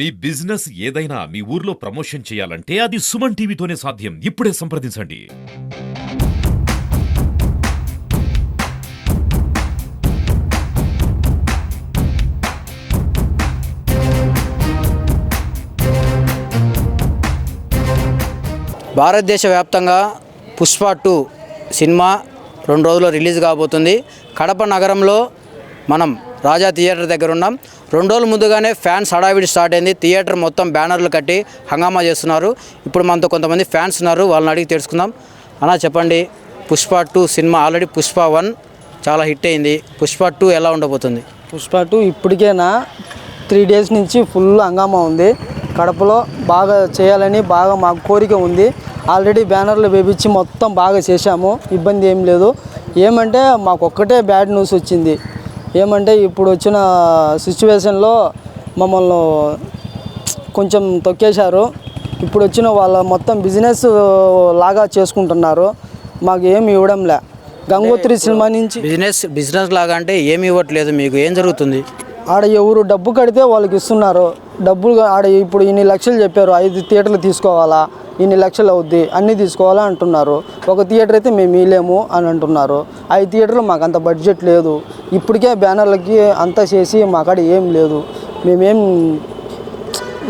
మీ business ఏదైనా మీ ఊర్లో promotion చేయాలంటే అది సుమన్ టీవీతోనే సాధ్యం. ఇప్పుడే సంప్రదించండి. భారతదేశ వ్యాప్తంగా పుష్ప టూ సినిమా రెండు రోజుల్లో రిలీజ్ కాబోతుంది. కడప నగరంలో మనం రాజా థియేటర్ దగ్గర ఉన్నాం. రెండు రోజుల ముందుగానే ఫ్యాన్స్ హడావిడి స్టార్ట్ అయింది. థియేటర్ మొత్తం బ్యానర్లు కట్టి హంగామా చేస్తున్నారు. ఇప్పుడు మనతో కొంతమంది ఫ్యాన్స్ ఉన్నారు. వాళ్ళని అడిగి తెలుసుకుందాం. అన్నా చెప్పండి. Pushpa two cinema already Pushpa one చాలా హిట్ అయింది. పుష్ప టూ ఎలా ఉండబోతుంది? పుష్ప టూ ఇప్పటికేనా? త్రీ డేస్ నుంచి ఫుల్ హంగామా ఉంది. కడపలో బాగా చేయాలని బాగా మాకు కోరిక ఉంది. ఆల్రెడీ బ్యానర్లు వేపించి మొత్తం బాగా చేశాము. ఇబ్బంది ఏం లేదు. ఏమంటే మాకు ఒక్కటే బ్యాడ్ న్యూస్ వచ్చింది. ఏమంటే ఇప్పుడు వచ్చిన సిచ్యువేషన్లో మమ్మల్ని కొంచెం తొక్కేశారు. ఇప్పుడు వచ్చిన వాళ్ళ మొత్తం బిజినెస్ లాగా చేసుకుంటున్నారు. మాకు ఏమి ఇవ్వడంలే గంగోత్రి సినిమా నుంచి బిజినెస్ బిజినెస్ లాగా అంటే ఏమి ఇవ్వట్లేదు. మీకు ఏం జరుగుతుంది? ఆడ ఎవరు డబ్బు కడితే వాళ్ళకి ఇస్తున్నారు. డబ్బులు ఆడ ఇప్పుడు ఇన్ని లక్షలు చెప్పారు. ఐదు థియేటర్లు తీసుకోవాలా? ఇన్ని లక్షలు అవుద్ది అన్నీ తీసుకోవాలా అంటున్నారు. ఒక థియేటర్ అయితే మేము ఇలేము అని అంటున్నారు. ఐదు థియేటర్లు మాకు అంత బడ్జెట్ లేదు. ఇప్పటికే బ్యానర్లకి అంతా చేసి మా కాడ ఏం లేదు. మేమేం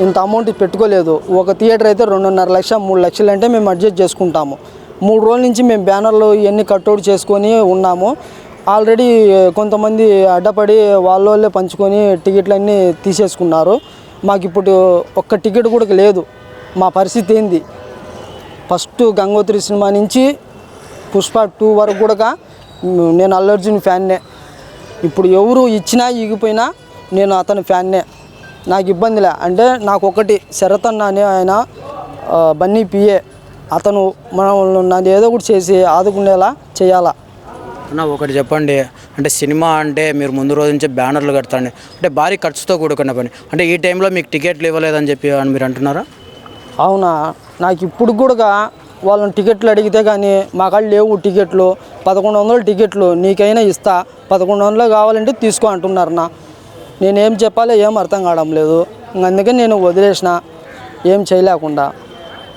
ఇంత అమౌంట్ పెట్టుకోలేదు. ఒక థియేటర్ అయితే రెండున్నర లక్ష మూడు లక్షలు అంటే మేము అడ్జస్ట్ చేసుకుంటాము. మూడు రోజుల నుంచి మేము బ్యానర్లు ఇవన్నీ కట్అవుట్ చేసుకొని ఉన్నాము. ఆల్రెడీ కొంతమంది అడ్డపడి వాళ్ళ వాళ్ళే పంచుకొని టికెట్లన్నీ తీసేసుకున్నారు. మాకు ఇప్పుడు ఒక్క టికెట్ కూడా లేదు. మా పరిస్థితి ఏంది? ఫస్ట్ గంగోత్రి సినిమా నుంచి పుష్ప టూ వరకు కూడా నేను అల్లు అర్జున్ ఫ్యాన్నే. ఇప్పుడు ఎవరు ఇచ్చినా ఇగిపోయినా నేను అతని ఫ్యాన్నే. నాకు ఇబ్బందిలే అంటే నాకు ఒకటి శరత్ అన్న అనే ఆయన బన్నీ పిఏ అతను మనం నన్ను ఏదో ఒకటి చేసి ఆదుకునేలా చేయాలా. అన్న ఒకటి చెప్పండి. అంటే సినిమా అంటే మీరు ముందు రోజు నుంచే బ్యానర్లు కడతండి. అంటే భారీ ఖర్చుతో కూడుకున్న పని. అంటే ఈ టైంలో మీకు టికెట్లు ఇవ్వలేదని చెప్పి అని మీరు అంటున్నారా? అవునా? నాకు ఇప్పుడు కూడా వాళ్ళని టికెట్లు అడిగితే కానీ మా కాళ్ళు లేవు టికెట్లు పదకొండు వందల టికెట్లు నీకైనా ఇస్తా పదకొండు వందలు కావాలంటే తీసుకో అంటున్నారు నా. నేనేం చెప్పాలో ఏం అర్థం కావడం లేదు. ఇంక అందుకే నేను వదిలేసిన ఏం చేయలేకుండా.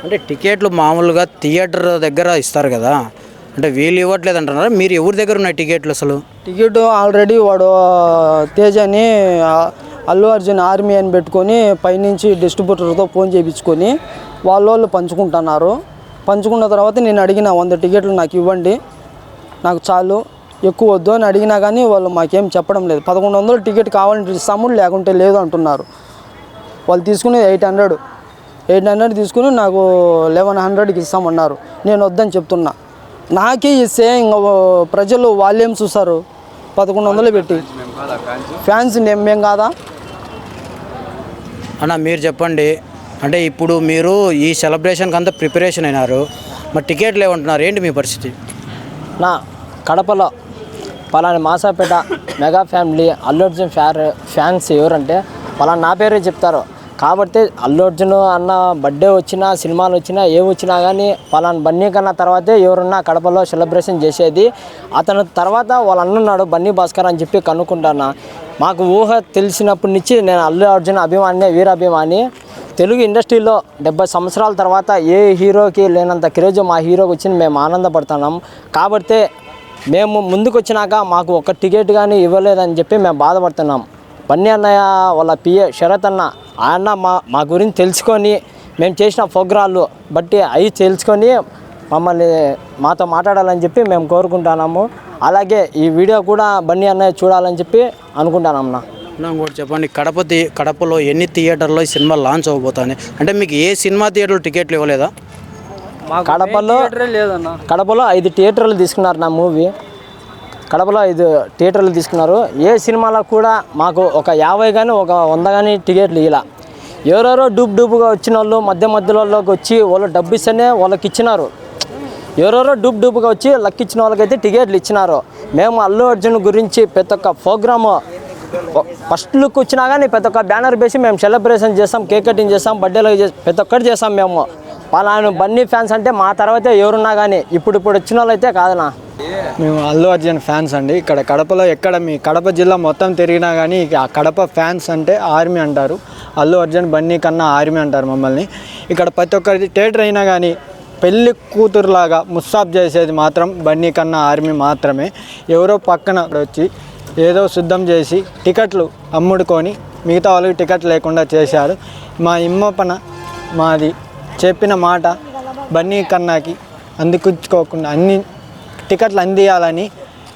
అంటే టికెట్లు మామూలుగా థియేటర్ దగ్గర ఇస్తారు కదా అంటే వీళ్ళు ఇవ్వట్లేదు అంటున్నారా? మీరు ఎవరి దగ్గర ఉన్నాయి టికెట్లు అసలు? టికెట్ ఆల్రెడీ వాడు తేజ్ అని అల్లు అర్జున్ ఆర్మీ అని పెట్టుకొని పైనుంచి డిస్ట్రిబ్యూటర్తో ఫోన్ చేయించుకొని వాళ్ళ వాళ్ళు పంచుకుంటున్నారు. పంచుకున్న తర్వాత నేను అడిగిన వంద టికెట్లు నాకు ఇవ్వండి. నాకు చాలు. ఎక్కువ వద్దు అని అడిగినా కానీ వాళ్ళు మాకేం చెప్పడం లేదు. పదకొండు వందలు టికెట్ కావాలంటే ఇస్తాము లేకుంటే లేదు అంటున్నారు. వాళ్ళు తీసుకునేది ఎయిట్ హండ్రెడ్. ఎయిట్ హండ్రెడ్ తీసుకుని నాకు లెవెన్ హండ్రెడ్కి ఇస్తామన్నారు. నేను వద్దని చెప్తున్నా. నాకే ఇస్తే ఇంకా ప్రజలు వాళ్ళేం చూస్తారు? పదకొండు వందలు పెట్టి. ఫ్యాన్స్ నేను మేము కాదా? అన్న మీరు చెప్పండి. అంటే ఇప్పుడు మీరు ఈ సెలబ్రేషన్కి అంతా ప్రిపరేషన్ అయినారు. మరి టికెట్లు ఏమంటున్నారు ఏంటి మీ పరిస్థితి? నా కడపలో పలాని మాసాపేట మెగా ఫ్యామిలీ అల్లు అర్జున్ ఫ్యార్ ఫ్యాన్స్ ఎవరంటే పలానా నా పేరే చెప్తారు. కాబట్టి అల్లు అర్జున్ అన్న బర్త్డే వచ్చినా సినిమాలు వచ్చినా ఏ వచ్చినా కానీ పలానా బన్నీ కన్నా తర్వాతే ఎవరున్నా కడపలో సెలబ్రేషన్ చేసేది. అతను తర్వాత వాళ్ళు అన్నున్నాడు బన్నీ భాస్కర్ అని చెప్పి కనుక్కుంటాను. మాకు ఊహ తెలిసినప్పటి నుంచి నేను అల్లు అర్జున్ అభిమాని వీరాభిమాని. తెలుగు ఇండస్ట్రీలో డెబ్బై సంవత్సరాల తర్వాత ఏ హీరోకి లేనంత క్రేజ్ మా హీరోకి వచ్చింది మేము ఆనందపడుతున్నాం. కాబట్టి మేము ముందుకు వచ్చినాక మాకు ఒక టికెట్ కానీ ఇవ్వలేదని చెప్పి మేము బాధపడుతున్నాం. బన్నీ అన్నయ్య వాళ్ళ పిఏ శరత్ అన్న ఆయన మా మా గురించి తెలుసుకొని మేము చేసిన ప్రోగ్రాళ్ళు బట్టి అవి తెలుసుకొని మమ్మల్ని మాతో మాట్లాడాలని చెప్పి మేము కోరుకుంటున్నాము. అలాగే ఈ వీడియో కూడా బన్నీ అన్నయ్య చూడాలని చెప్పి అనుకుంటున్నాం ఇంకోటి చెప్పండి కడప కడపలో ఎన్ని థియేటర్లో ఈ సినిమా లాంచ్ అవ్వబోతుంది అంటే మీకు ఏ సినిమా థియేటర్లో టికెట్లు ఇవ్వలేదా? కడపలో లేదన్నా. కడపలో ఐదు థియేటర్లు తీసుకున్నారు నా మూవీ. కడపలో ఐదు థియేటర్లు తీసుకున్నారు. ఏ సినిమాలో కూడా మాకు ఒక యాభై కానీ ఒక వంద కానీ టికెట్లు ఇలా. ఎవరెవరో డూబ్ డూబ్గా వచ్చిన వాళ్ళు మధ్య మధ్యలోకి వచ్చి వాళ్ళు డబ్బు ఇస్తేనే వాళ్ళకి ఇచ్చినారు. ఎవరెవరో డూబ్ డూబ్గా వచ్చి లక్ ఇచ్చిన వాళ్ళకైతే టికెట్లు ఇచ్చినారు. మేము అల్లు అర్జున్ గురించి ప్రతి ఒక్క ప్రోగ్రాము ఫస్ట్ లుక్ వచ్చినా కానీ ప్రతి ఒక్క బ్యానర్ వేసి మేము సెలబ్రేషన్ చేస్తాం కేక్ కటింగ్ చేస్తాం బర్త్డేలో ప్రతి ఒక్కటి చేస్తాం మేము. పలానా బన్నీ ఫ్యాన్స్ అంటే మా తర్వాతే ఎవరున్నా కానీ ఇప్పుడు ఇప్పుడు వచ్చిన వాళ్ళు అయితే కాదనా. మేము అల్లు అర్జున్ ఫ్యాన్స్ అండి. ఇక్కడ కడపలో ఎక్కడ మీ కడప జిల్లా మొత్తం తిరిగినా కానీ ఆ కడప ఫ్యాన్స్ అంటే ఆర్మీ అంటారు. అల్లు అర్జున్ బన్నీ కన్నా ఆర్మీ అంటారు మమ్మల్ని. ఇక్కడ ప్రతి ఒక్కరి థియేటర్ అయినా కానీ పెళ్ళి కూతురులాగా ముస్సాబ్ చేసేది మాత్రం బన్నీ కన్నా ఆర్మీ మాత్రమే. ఎవరో పక్కన వచ్చి ఏదో సిద్ధం చేసి టికెట్లు అమ్ముడుకొని మిగతా వాళ్ళకి టికెట్ లేకుండా చేశారు. మా ఇమ్మపన మాది చెప్పిన మాట బన్నీ కన్నాకి అందుకుంచుకోకుండా అన్ని టికెట్లు అందియాలని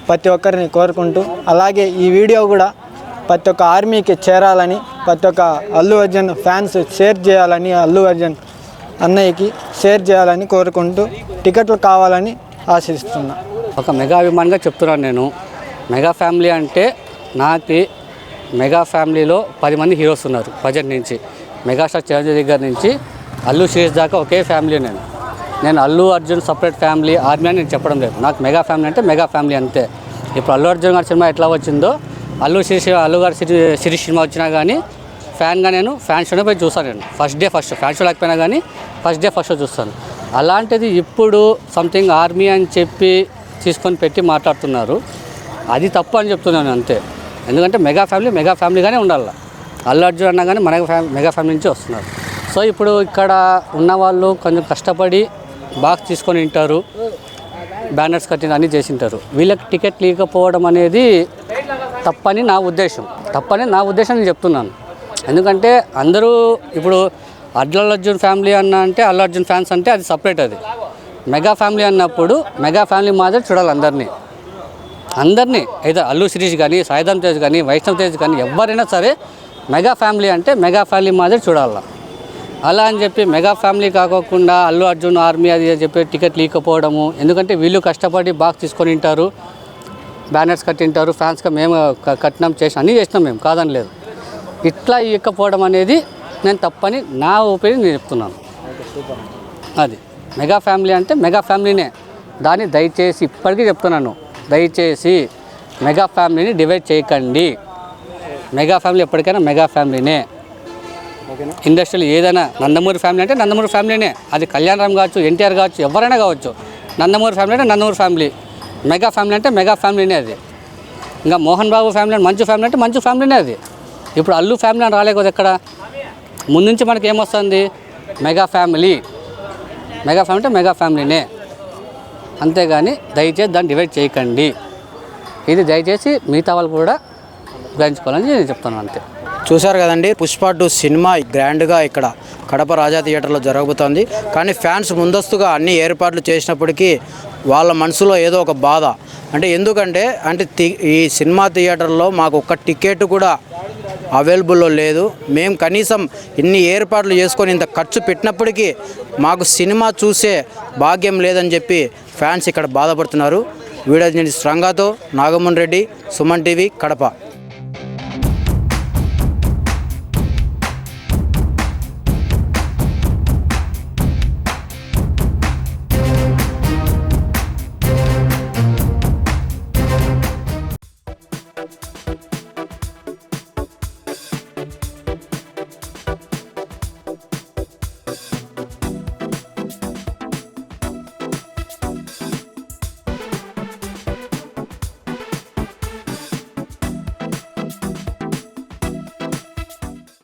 ప్రతి ఒక్కరిని కోరుకుంటూ అలాగే ఈ వీడియో కూడా ప్రతి ఒక్క ఆర్మీకి చేరాలని ప్రతి ఒక్క అల్లు అర్జున్ ఫ్యాన్స్ షేర్ చేయాలని అల్లు అర్జున్ అన్నయ్యకి షేర్ చేయాలని కోరుకుంటూ టికెట్లు కావాలని ఆశిస్తున్నా. ఒక మెగా అభిమానిగా చెప్తున్నాను నేను. మెగా ఫ్యామిలీ అంటే నాకు మెగా ఫ్యామిలీలో పది మంది హీరోస్ ఉన్నారు ప్రజెంట్ నుంచి. మెగాస్టార్ చిరంజీవి దగ్గర నుంచి అల్లు శిరీష్ దాకా ఒకే ఫ్యామిలీ నేను. నేను Allu Arjun separate family army అని నేను చెప్పడం లేదు. నాకు మెగా ఫ్యామిలీ అంటే మెగా ఫ్యామిలీ అంతే. ఇప్పుడు అల్లు అర్జున్ గారి సినిమా ఎట్లా వచ్చిందో అల్లు శిరీష్ అల్లు గారి సిరి శిరీష్ సినిమా వచ్చినా కానీ ఫ్యాన్గా నేను ఫ్యాన్ షోనే పోయి చూస్తాను నేను. First day first fan show లేకపోయినా కానీ ఫస్ట్ డే ఫస్ట్ షో చూస్తాను. అలాంటిది ఇప్పుడు సంథింగ్ ఆర్మీ అని చెప్పి తీసుకొని పెట్టి మాట్లాడుతున్నారు. అది తప్పు అని చెప్తున్నాను అంతే. ఎందుకంటే మెగా ఫ్యామిలీ మెగా ఫ్యామిలీగానే ఉండాలి. అల్లు అర్జున్ అన్నా కానీ మన ఫ్యామి మెగా ఫ్యామిలీ నుంచి వస్తున్నారు. సో ఇప్పుడు ఇక్కడ ఉన్నవాళ్ళు కొంచెం కష్టపడి బాక్స్ తీసుకొని వింటారు బ్యానర్స్ కట్టిన అన్నీ చేసింటారు వీళ్ళకి టికెట్ లేకపోవడం అనేది తప్పని నా ఉద్దేశం. తప్పని నా ఉద్దేశం నేను చెప్తున్నాను. ఎందుకంటే అందరూ ఇప్పుడు అల్లు అర్జున్ ఫ్యామిలీ అన్న అంటే అల్లు అర్జున్ ఫ్యాన్స్ అంటే అది సపరేట్ అది. మెగా ఫ్యామిలీ అన్నప్పుడు మెగా ఫ్యామిలీ మాదిరి చూడాలి అందరినీ. అందరినీ అయితే అల్లు శిరీష్ కానీ సాయిధం తేజ్ కానీ వైష్ణవ్ తేజ్ కానీ ఎవరైనా సరే మెగా ఫ్యామిలీ అంటే మెగా ఫ్యామిలీ మాదిరి చూడాలి. అలా అని చెప్పి మెగా ఫ్యామిలీ కాకోకుండా అల్లు అర్జున్ ఆర్మీ అది అని చెప్పి టికెట్ లీకపోవడము. ఎందుకంటే వీళ్ళు కష్టపడి బాక్స్ తీసుకొని ఉంటారు బ్యానర్స్ కట్టింటారు ఫ్యాన్స్గా మేము కట్టినాం చేసి అన్నీ చేసినాం మేము కాదని లేదు ఇట్లా ఇవ్వకపోవడం అనేది నేను తప్పని నా ఒపీనియన్ నేను చెప్తున్నాను. అది. మెగా ఫ్యామిలీ అంటే మెగా ఫ్యామిలీనే. దాన్ని దయచేసి ఇప్పటికీ చెప్తున్నాను. దయచేసి మెగా ఫ్యామిలీని డివైడ్ చేయకండి. మెగా ఫ్యామిలీ ఎప్పటికైనా మెగా ఫ్యామిలీనే. ఇండస్ట్రీలో ఏదైనా నందమూరి ఫ్యామిలీ అంటే నందమూరి ఫ్యామిలీనే. అది కళ్యాణరామ్ కావచ్చు ఎన్టీఆర్ కావచ్చు ఎవరైనా కావచ్చు. నందమూరి ఫ్యామిలీ అంటే నందమూరి ఫ్యామిలీ. మెగా ఫ్యామిలీ అంటే మెగా ఫ్యామిలీనే అది. ఇంకా మోహన్ బాబు ఫ్యామిలీ అంటే మంచు ఫ్యామిలీ అంటే మంచు ఫ్యామిలీనే అది. ఇప్పుడు అల్లు ఫ్యామిలీ అని రాలేకపోతే ఎక్కడ? ముందు నుంచి మనకి ఏమొస్తుంది? Mega family. మెగా ఫ్యామిలీ అంటే మెగా ఫ్యామిలీనే. అంతేగాని దయచేసి దాన్ని డివైడ్ చేయకండి. ఇది దయచేసి మిగతా వాళ్ళు కూడా గ్రహించుకోవాలని నేను చెప్తున్నాను అంతే. చూశారు కదండి పుష్ప టూ సినిమా గ్రాండ్గా ఇక్కడ కడప రాజా థియేటర్లో జరగబోతోంది. కానీ ఫ్యాన్స్ ముందస్తుగా అన్ని ఏర్పాట్లు చేసినప్పటికీ వాళ్ళ మనసులో ఏదో ఒక బాధ. అంటే ఎందుకంటే అంటే ఈ సినిమా థియేటర్లో మాకు ఒక్క టికెట్ కూడా అవైలబుల్లో లేదు. మేము కనీసం ఇన్ని ఏర్పాట్లు చేసుకొని ఇంత ఖర్చు పెట్టినప్పటికీ మాకు సినిమా చూసే భాగ్యం లేదని చెప్పి ఫ్యాన్స్ ఇక్కడ బాధపడుతున్నారు. వీడియో శ్రంగాతో నాగమోహన్ రెడ్డి సుమన్ టీవీ కడప.